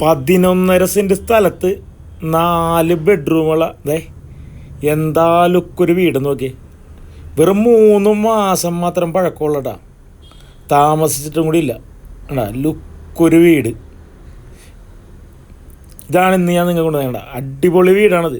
പതിനൊന്നര സെന്റ് സ്ഥലത്ത് നാല് ബെഡ്റൂമുള്ള അതെ എന്താ ലുക്കൊരു വീട് നോക്കി വെറും മൂന്ന് മാസം മാത്രം പഴക്കമുള്ളടാ താമസിച്ചിട്ടും കൂടി ഇല്ല. എടാ ലുക്കൊരു വീട്. ഇതാണ് ഇന്ന് ഞാൻ നിങ്ങൾ കൊണ്ടുവന്നേണ്ട അടിപൊളി വീടാണത്.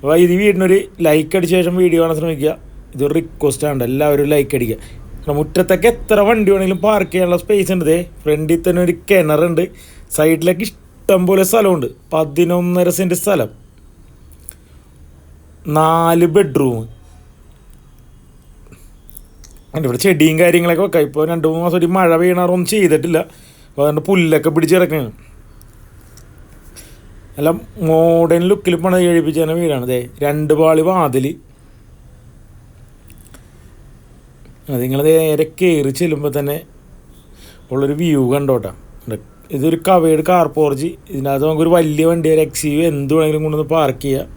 അപ്പോൾ ഇത് വീടിനൊരു ലൈക്ക് അടിച്ച ശേഷം വീഡിയോ കാണാൻ ശ്രമിക്കുക. ഇതൊരു റിക്വസ്റ്റ് ആണ്. എല്ലാവരും ലൈക്ക് അടിക്കുക. കാരണം മുറ്റത്തൊക്കെ എത്ര വണ്ടി വേണമെങ്കിലും പാർക്ക് ചെയ്യാനുള്ള സ്പേസ് ഉണ്ട്. ഫ്രണ്ടിൽ തന്നെ ഒരു കിണറുണ്ട്. സൈഡിലേക്ക് ഇഷ്ടം പോലെ സ്ഥലമുണ്ട്. പതിനൊന്നര സെന്റ് സ്ഥലം. നാല് ബെഡ്റൂം എന്റെ ഇവിടെ ചെടിയും കാര്യങ്ങളൊക്കെ വെക്കാം. ഇപ്പോൾ രണ്ട് മൂന്ന് മാസം ഒരു മഴ വീണാറൊന്നും ചെയ്തിട്ടില്ല. അപ്പോൾ അതുകൊണ്ട് പുല്ലൊക്കെ പിടിച്ച് കിടക്കുകയാണ് നല്ല മോഡേൺ ലുക്കിൽ പണി കഴിപ്പിച്ച വീടാണ് അതെ രണ്ട് പാളി വാതിൽ നിങ്ങൾ നേരെ കയറി ചെല്ലുമ്പോൾ തന്നെ ഉള്ളൊരു വ്യൂ കണ്ടോട്ടാ. ഇതൊരു കവേഡ് കാർ പോർജി ഇതിനകത്ത് നമുക്കൊരു വലിയ വണ്ടി ഒരു എക്സി യു എന്ത് വേണമെങ്കിലും കൊണ്ടുവന്ന് പാർക്ക് ചെയ്യുക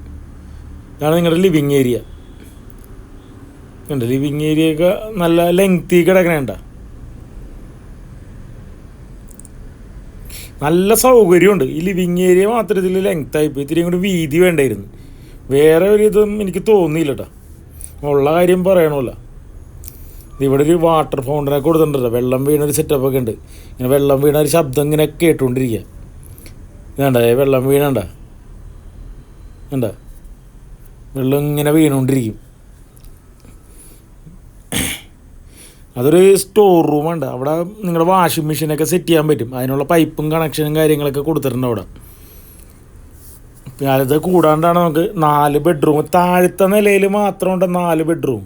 ഇതാണ് നിങ്ങളുടെ ലിവിങ് ഏരിയ ഉണ്ട് ലിവിങ് ഏരിയ ഒക്കെ നല്ല ലെങ്തി കിടക്കണേണ്ട നല്ല സൗകര്യമുണ്ട്. ഈ ലിവിങ് ഏരിയ മാത്രം ഇതിൽ ലെങ്തായിപ്പോൾ ഇത്തിരി കൂടി വീതി വേണ്ടായിരുന്നു. വേറെ ഒരു ഇതും എനിക്ക് തോന്നിയില്ല കേട്ടോ ഉള്ള കാര്യം പറയണമല്ല. ഇവിടെ ഒരു വാട്ടർ ഫൗണ്ടനൊക്കെ കൊടുത്തിട്ടുണ്ടല്ലോ. വെള്ളം വീണൊരു സെറ്റപ്പൊക്കെ ഉണ്ട്. ഇങ്ങനെ വെള്ളം വീണ ഒരു ശബ്ദം ഇങ്ങനെ കേട്ടുകൊണ്ടിരിക്കുക ഇതാണ്ട? വെള്ളം വീണണ്ട? വേണ്ട വെള്ളം ഇങ്ങനെ വീണുകൊണ്ടിരിക്കും അതൊരു സ്റ്റോർ റൂം ഉണ്ട് അവിടെ നിങ്ങളുടെ വാഷിംഗ് മെഷീനൊക്കെ സെറ്റ് ചെയ്യാൻ പറ്റും. അതിനുള്ള പൈപ്പും കണക്ഷനും കാര്യങ്ങളൊക്കെ കൊടുത്തിട്ടുണ്ട് അവിടെ. പിന്നെ അത് കൂടാണ്ടാണ് നമുക്ക് നാല് ബെഡ്റൂം താഴത്തെ നിലയിൽ മാത്രമുണ്ട് നാല് ബെഡ്റൂം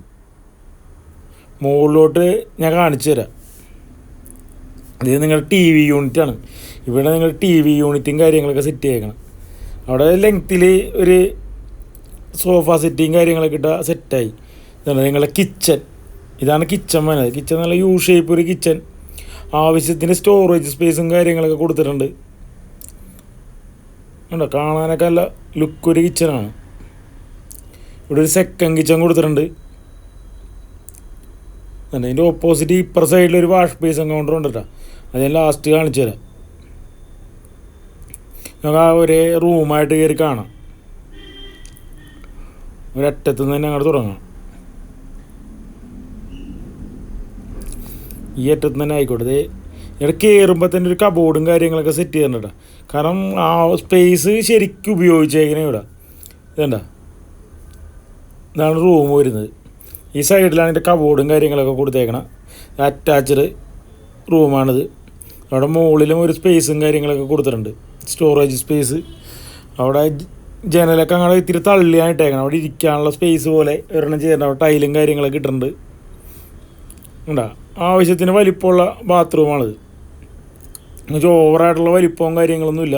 മുകളിലോട്ട് ഞാൻ കാണിച്ചു തരാം. ഇത് നിങ്ങളുടെ ടി വി യൂണിറ്റാണ് ഇവിടെ നിങ്ങൾ ടി വി യൂണിറ്റും കാര്യങ്ങളൊക്കെ സെറ്റ് ചെയ്യണം. അവിടെ ലെങ്ത്തിൽ ഒരു സോഫ സെറ്റിയും കാര്യങ്ങളൊക്കെ ഇട്ട സെറ്റായി ഇതാണ് നിങ്ങളുടെ കിച്ചൺ ഇതാണ് കിച്ചൺ വേണത് കിച്ചൺ നല്ല യു ഷേപ്പ് ഒരു കിച്ചൺ ആവശ്യത്തിന് സ്റ്റോറേജ് സ്പേസും കാര്യങ്ങളൊക്കെ കൊടുത്തിട്ടുണ്ട്. ഉണ്ടോ കാണാനൊക്കെ നല്ല ലുക്ക് ഒരു കിച്ചണാണ് ഇവിടെ ഒരു സെക്കൻഡ് കിച്ചൺ കൊടുത്തിട്ടുണ്ട്. അതിന്റെ ഓപ്പോസിറ്റ് ഇപ്പുറ സൈഡിൽ ഒരു വാഷ് ബേസ് കൗണ്ടർ ഉണ്ട് കേട്ടോ അത് ഞാൻ ലാസ്റ്റ് കാണിച്ചു തരാം. നമുക്ക് ആ ഒരേ റൂമായിട്ട് കയറി കാണാം. ഒരറ്റത്തു നിന്ന് തന്നെ അങ്ങോട്ട് തുടങ്ങാം. ഈ അറ്റത്ത് തന്നെ ആയിക്കോട്ടെ. ഇവിടെ കയറുമ്പോൾ തന്നെ ഒരു കബോർഡും കാര്യങ്ങളൊക്കെ സെറ്റ് ചെയ്തിട്ടുണ്ട് കാരണം ആ സ്പേസ് ശരിക്കും ഉപയോഗിച്ചേക്കണേ ഇവിടെ. ഇതണ്ട ഇതാണ് റൂം വരുന്നത്. ഈ സൈഡിലാണ് ഇതിന്റെ കബോർഡും കാര്യങ്ങളൊക്കെ കൊടുത്തേക്കണം. അറ്റാച്ച്ഡ് റൂമാണിത്. അവിടെ മുകളിലും ഒരു സ്പേസും കാര്യങ്ങളൊക്കെ കൊടുത്തിട്ടുണ്ട്. സ്റ്റോറേജ് സ്പേസ് അവിടെ ജനലൊക്കെ അങ്ങനെ ഇത്തിരി തള്ളിയായിട്ടേക്കണം അവിടെ ഇരിക്കാനുള്ള സ്പേസ് പോലെ ഒരെണ്ണം ചെയ്തിട്ടുണ്ട്. അവിടെ ടൈലും കാര്യങ്ങളൊക്കെ ഇട്ടിട്ടുണ്ട്. ഉണ്ടാ ആവശ്യത്തിന് വലിപ്പമുള്ള ബാത്റൂമാണിത് എന്നുവെച്ചാൽ ഓവറായിട്ടുള്ള വലിപ്പവും കാര്യങ്ങളൊന്നുമില്ല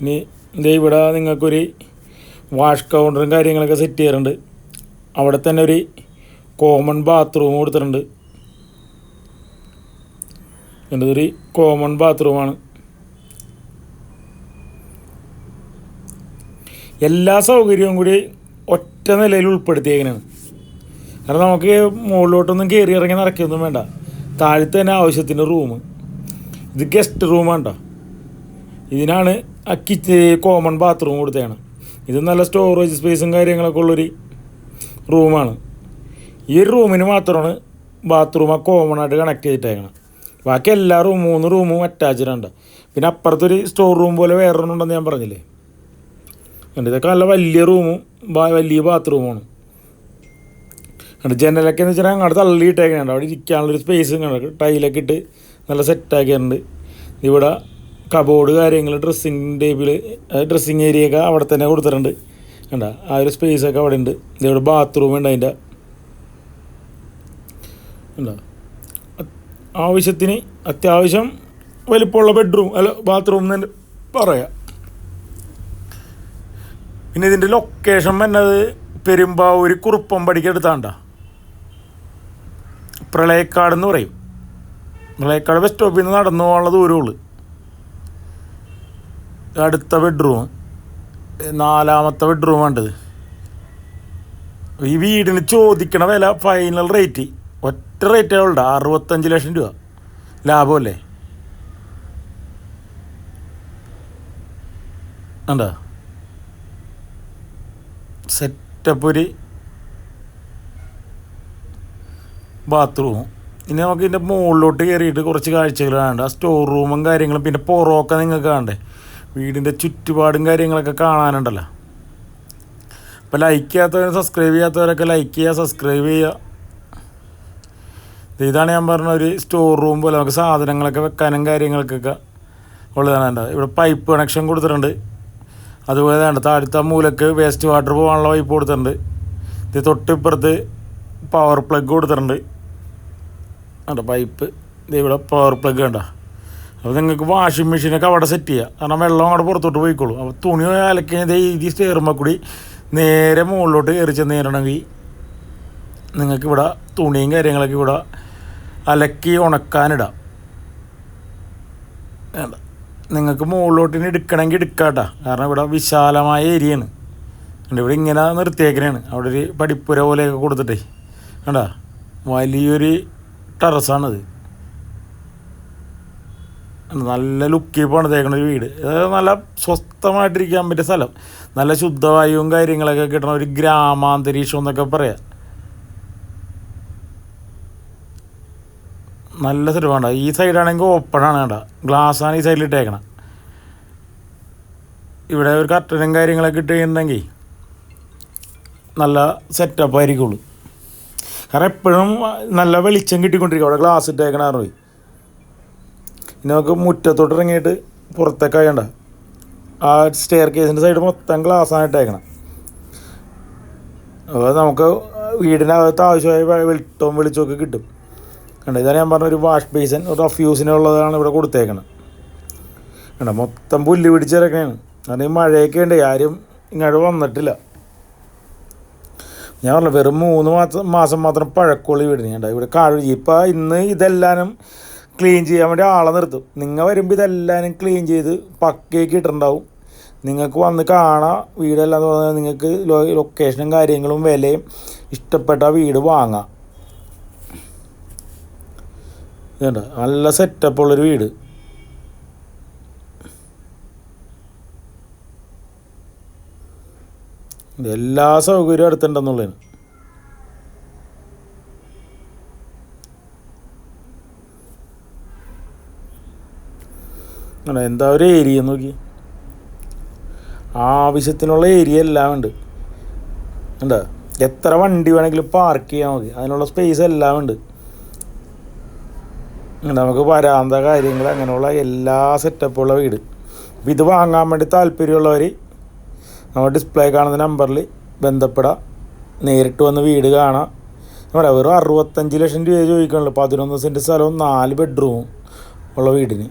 ഇനി ഇതേ ഇവിടെ നിങ്ങൾക്കൊരു വാഷ് കൗണ്ടറും കാര്യങ്ങളൊക്കെ സെറ്റ് ചെയ്യാറുണ്ട്. അവിടെ തന്നെ ഒരു കോമൺ ബാത്റൂം കൊടുത്തിട്ടുണ്ട്. ഇതൊരു കോമൺ ബാത്റൂമാണ് എല്ലാ സൗകര്യവും കൂടി ഒറ്റ നിലയിൽ ഉൾപ്പെടുത്തിയേക്കണാണ്. കാരണം നമുക്ക് മുകളിലോട്ടൊന്നും കയറി ഇറങ്ങി നടക്കുകയൊന്നും വേണ്ട. താഴത്ത് തന്നെ ആവശ്യത്തിന് റൂം ഇത് ഗസ്റ്റ് റൂമാണ് കേട്ടോ ഇതിനാണ് ആ കിച്ച് കോമൺ ബാത്റൂം കൊടുത്തേക്കണം ഇത് നല്ല സ്റ്റോറേജ് സ്പേസും കാര്യങ്ങളൊക്കെ ഉള്ളൊരു റൂമാണ്. ഈ റൂമിന് മാത്രമാണ് ബാത്റൂം കോമൺ ആയിട്ട് കണക്ട് ചെയ്തിട്ടേക്കണം. ബാക്കി എല്ലാ റൂമും മൂന്ന് റൂമും അറ്റാച്ച്ഡ് ഉണ്ട് പിന്നെ അപ്പുറത്തൊരു സ്റ്റോർ റൂം പോലെ വേറെ ഉണ്ടെന്ന് ഞാൻ പറഞ്ഞില്ലേ? ഉണ്ട് ഇതൊക്കെ നല്ല വലിയ റൂമും വലിയ ബാത്റൂമാണ് എന്നിട്ട് ജനലൊക്കെ എന്ന് വെച്ചാൽ അങ്ങോട്ട് തള്ളിയിട്ടേക്കുന്നുണ്ട് അവിടെ ഇരിക്കാനുള്ളൊരു സ്പേസ് കണ്ടു? ടൈലൊക്കെ ഇട്ട് നല്ല സെറ്റാക്കിയിട്ടുണ്ട് ഇവിടെ കബോർഡ് കാര്യങ്ങൾ ഡ്രസ്സിങ് ടേബിൾ ഡ്രസ്സിങ് ഏരിയ ഒക്കെ അവിടെ തന്നെ കൊടുത്തിട്ടുണ്ട്. കണ്ട ആ ഒരു സ്പേസൊക്കെ അവിടെ ഉണ്ട് ഇവിടെ ബാത്റൂം ഉണ്ട് അതിന്റെ. ആവശ്യത്തിന് അത്യാവശ്യം വലിപ്പമുള്ള ബെഡ്റൂം അല്ല ബാത്റൂം എന്ന് പറയാം. പിന്നെ ഇതിന്റെ ലൊക്കേഷൻ വന്നത് പെരുമ്പാവൂർ കുറുപ്പം പടിക്കടുത്താണ്ട പ്രളയക്കാട് എന്ന് പറയും. പ്രളയക്കാട് ബസ് സ്റ്റോപ്പിൽ നിന്ന് നടന്നു പോകാനുള്ള ദൂരമുള്ളൂ. അടുത്ത ബെഡ്റൂം നാലാമത്തെ ബെഡ്റൂം വേണ്ടത് ഈ വീടിന് ചോദിക്കണ വില ഫൈനൽ റേറ്റ് ഒറ്റ റേറ്റേ ഉള്ളൂ. അറുപത്തഞ്ച് ലക്ഷം രൂപ. ലാഭമല്ലേ? എന്താ? സെറ്റപ്പ് ഒരു ബാത്റൂമും ഇനി നമുക്ക് ഇതിന്റെ മുകളിലോട്ട് കയറിയിട്ട് കുറച്ച് കാഴ്ചകൾ ആ സ്റ്റോർ റൂമും കാര്യങ്ങളും പിന്നെ പുറമൊക്കെ നിങ്ങൾക്ക് കാണണ്ടേ? വീടിന്റെ ചുറ്റുപാടും കാര്യങ്ങളൊക്കെ കാണാനുണ്ടല്ലോ. അപ്പോൾ ലൈക്ക് ചെയ്യാത്തവരും സബ്സ്ക്രൈബ് ചെയ്യാത്തവരൊക്കെ ലൈക്ക് ചെയ്യുക സബ്സ്ക്രൈബ് ചെയ്യുക. ഇതാണ് ഞാൻ പറഞ്ഞ ഒരു സ്റ്റോർ റൂം പോലെ നമുക്ക് സാധനങ്ങളൊക്കെ വെക്കാനും കാര്യങ്ങൾക്കൊക്കെ ഉള്ളതാണ് വേണ്ടത് ഇവിടെ പൈപ്പ് കണക്ഷൻ കൊടുത്തിട്ടുണ്ട്. അതുപോലെ വേണ്ട താഴത്തെ മൂലക്ക് വേസ്റ്റ് വാട്ടർ പോകാനുള്ള പൈപ്പ് കൊടുത്തിട്ടുണ്ട്. ഇത് തൊട്ടിപ്പുറത്ത് പവർ പ്ലഗ് കൊടുത്തിട്ടുണ്ട്. വേണ്ട പൈപ്പ് ഇത് ഇവിടെ പവർ പ്ലഗ് വേണ്ട അപ്പോൾ നിങ്ങൾക്ക് വാഷിംഗ് മെഷീനൊക്കെ അവിടെ സെറ്റ് ചെയ്യുക കാരണം വെള്ളം അങ്ങോട്ട് പുറത്തോട്ട് പോയിക്കോളും. അപ്പോൾ തുണി അലക്കുന്നത് ഈ സ്റ്റെയറുമ്പോൾ കൂടി നേരെ മുകളിലോട്ട് കയറി ചെന്ന് നിങ്ങൾക്ക് ഇവിടെ തുണിയും കാര്യങ്ങളൊക്കെ ഇവിടെ അലക്കി ഉണക്കാനിടാം നിങ്ങൾക്ക് മുകളിലോട്ട് ഇനി എടുക്കണമെങ്കിൽ എടുക്കാട്ടാ കാരണം ഇവിടെ വിശാലമായ ഏരിയയാണ് ഉണ്ട് ഇവിടെ ഇങ്ങനെ നിർത്തിയേക്കണേണ്. അവിടെ ഒരു പടിപ്പുര പോലെയൊക്കെ കൊടുത്തിട്ടേ. കണ്ടാ? വലിയൊരു ടെറസാണത് നല്ല ലുക്കിൽ പണിതേക്കണ ഒരു വീട്. അതായത് നല്ല സ്വസ്ഥമായിട്ടിരിക്കാൻ പറ്റിയ സ്ഥലം. നല്ല ശുദ്ധവായുവും കാര്യങ്ങളൊക്കെ കിട്ടണ ഒരു ഗ്രാമാന്തരീക്ഷം എന്നൊക്കെ പറയാം. നല്ല സ്ഥലമാണ് ഈ സൈഡാണെങ്കിൽ ഓപ്പണാണ് വേണ്ട ഗ്ലാസ്സാണ് ഈ സൈഡിൽ ഇട്ടേക്കണം. ഇവിടെ ഒരു കർട്ടനും കാര്യങ്ങളൊക്കെ ഇട്ട് കഴിഞ്ഞിട്ടുണ്ടെങ്കിൽ നല്ല സെറ്റപ്പ് ആയിരിക്കുള്ളൂ. കാരണം എപ്പോഴും നല്ല വെളിച്ചം കിട്ടിക്കൊണ്ടിരിക്കും. അവിടെ ഗ്ലാസ് ഇട്ടേക്കണ ഇനി നമുക്ക് മുറ്റത്തോട്ട് ഇറങ്ങിയിട്ട് പുറത്തേക്ക് ആയണ്ട. ആ സ്റ്റെയർ കേസിന്റെ സൈഡ് മൊത്തം ഗ്ലാസ്സാണ് ഇട്ടേക്കണം. അപ്പോൾ നമുക്ക് വീടിനകത്ത് ആവശ്യമായ വെളിച്ചവും വെളിച്ചമൊക്കെ കിട്ടും. കണ്ടോ? ഇതാണ് ഞാൻ പറഞ്ഞ ഒരു വാഷ് ബേസൻ ഒരു റഫ്യൂസിനുള്ളതാണ് ഇവിടെ കൊടുത്തേക്കണം. കണ്ടോ? മൊത്തം പുല്ല് പിടിച്ചിറക്കണേണ് കാരണം ഈ മഴയൊക്കെ ഉണ്ട് ആരും ഇങ്ങോട്ട് വന്നിട്ടില്ല. ഞാൻ പറഞ്ഞു വെറും മൂന്ന് മാസം മാസം മാത്രം പഴക്കമുള്ള വീടിന്. കണ്ടോ? ഇവിടെ കാഴ് ഇപ്പം ഇന്ന് ഇതെല്ലാനും ക്ലീൻ ചെയ്യാൻ വേണ്ടി ആളെ നിർത്തും. നിങ്ങൾ വരുമ്പോൾ ഇതെല്ലാവരും ക്ലീൻ ചെയ്ത് പക്കയൊക്കെ ഇട്ടിട്ടുണ്ടാവും. നിങ്ങൾക്ക് വന്ന് കാണാം വീടെല്ലാം എന്ന് പറഞ്ഞാൽ നിങ്ങൾക്ക് ലൊക്കേഷനും കാര്യങ്ങളും വിലയും ഇഷ്ടപ്പെട്ട വീട് വാങ്ങാം. ഇതുണ്ട്. നല്ല സെറ്റപ്പ് ഉള്ളൊരു വീട്. എല്ലാ സൗകര്യവും അടുത്തുണ്ടെന്നുള്ളതാണ്. ആണ് എന്താ ഒരു ഏരിയ നോക്കി ആവശ്യത്തിനുള്ള ഏരിയ എല്ലാം ഉണ്ട്. എന്താ എത്ര വണ്ടി വേണമെങ്കിലും പാർക്ക് ചെയ്യാൻ മതി അതിനുള്ള സ്പേസ് എല്ലാം ഉണ്ട്. നമുക്ക് വരാന്ത കാര്യങ്ങൾ അങ്ങനെയുള്ള എല്ലാ സെറ്റപ്പുള്ള വീട്. അപ്പോൾ ഇത് വാങ്ങാൻ വേണ്ടി താല്പര്യമുള്ളവർ നമ്മൾ ഡിസ്പ്ലേ കാണുന്ന നമ്പറിൽ ബന്ധപ്പെടാം. നേരിട്ട് വന്ന് വീട് കാണാം. പറയാം വെറും അറുപത്തഞ്ച് ലക്ഷം രൂപ ചോദിക്കണല്ലോ പതിനൊന്ന് സെന്റ് സ്ഥലവും നാല് ബെഡ്റൂമും ഉള്ള വീടിന്.